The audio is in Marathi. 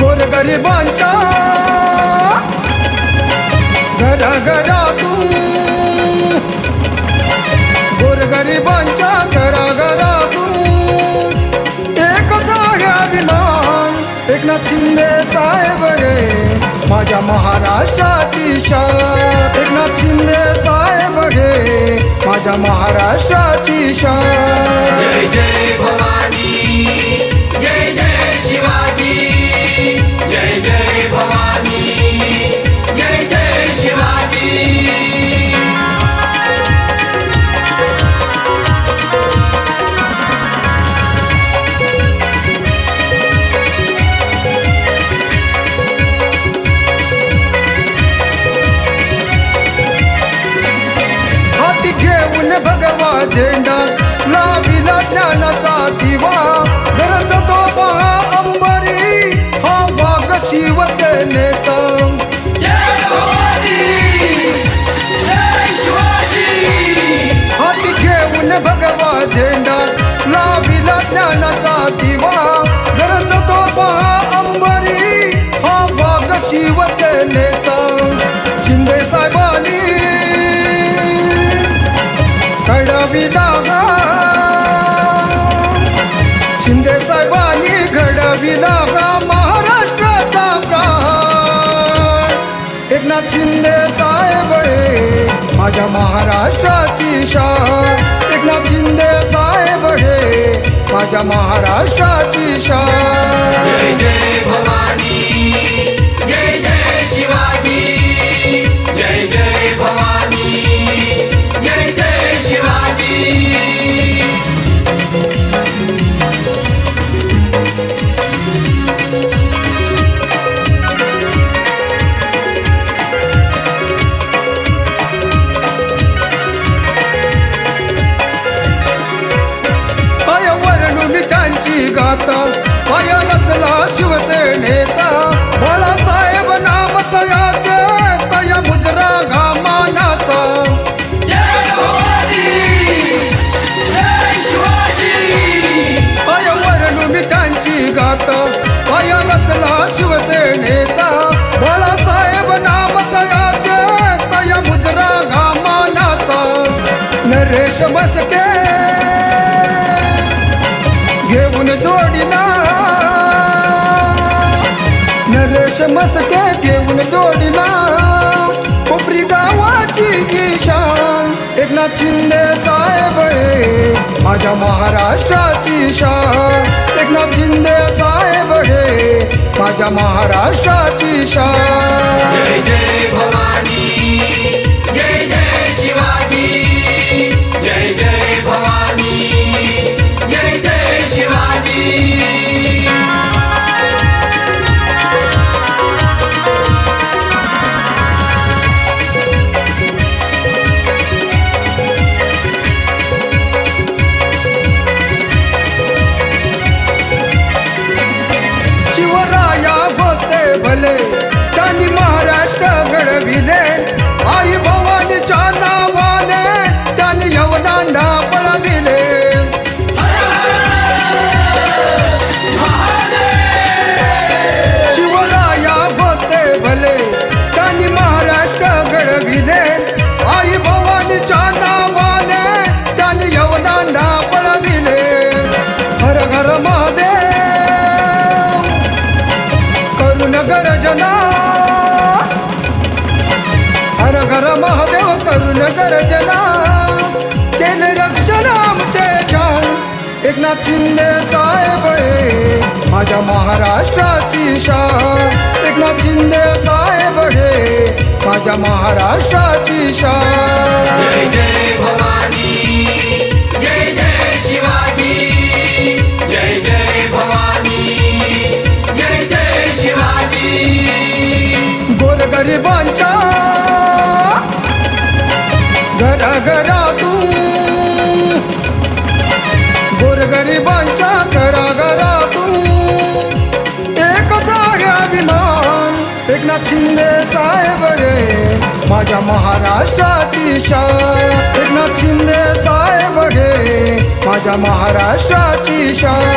गोरगरिबांच्या घराघरातून. गोरगरिबांच्या घराघरातून. एकच आहे अभिमान. एकनाथ शिंदे साहेब गे माझ्या महाराष्ट्राची शान. एकनाथ शिंदे साहेब गे माझ्या महाराष्ट्राची शान. झेंडा लाविला ज्ञानाचा दिवा. गरज तो पहा अंबरी. हा वाघ शिवसेनेचा. हाती घेऊन भगवा झेंडा लाविला ज्ञानाचा दिवा. गरज तो पहा अंबरी. हा वाघ शिवसेनेचा. माझ्या महाराष्ट्राची शान. एकनाथ शिंदे साहेब हे माझ्या महाराष्ट्राची शान. जय जय भवानी. जोडिना नरेश मस्के घेऊन जोडिना कोपरी गावाची किशान एकनाथ शिंदे साहेब हे माझ्या महाराष्ट्राची शान एकनाथ शिंदे साहेब हे माझ्या महाराष्ट्राची शान जय जय भवानी. गर्जना हर घर महादेव करून गर्जना केले रक्षण आमचे छान एकनाथ शिंदे साहेब हे माझ्या महाराष्ट्राची शान। एकनाथ शिंदे साहेब हे माझ्या महाराष्ट्राची शान। गरिबांच्या घराघरातून गोरगरिबांच्या घराघरातून एकच आहे अभिमान एकनाथ शिंदे साहेब रे माझ्या महाराष्ट्राची शान एकनाथ शिंदे साहेब गे माझ्या महाराष्ट्राची शान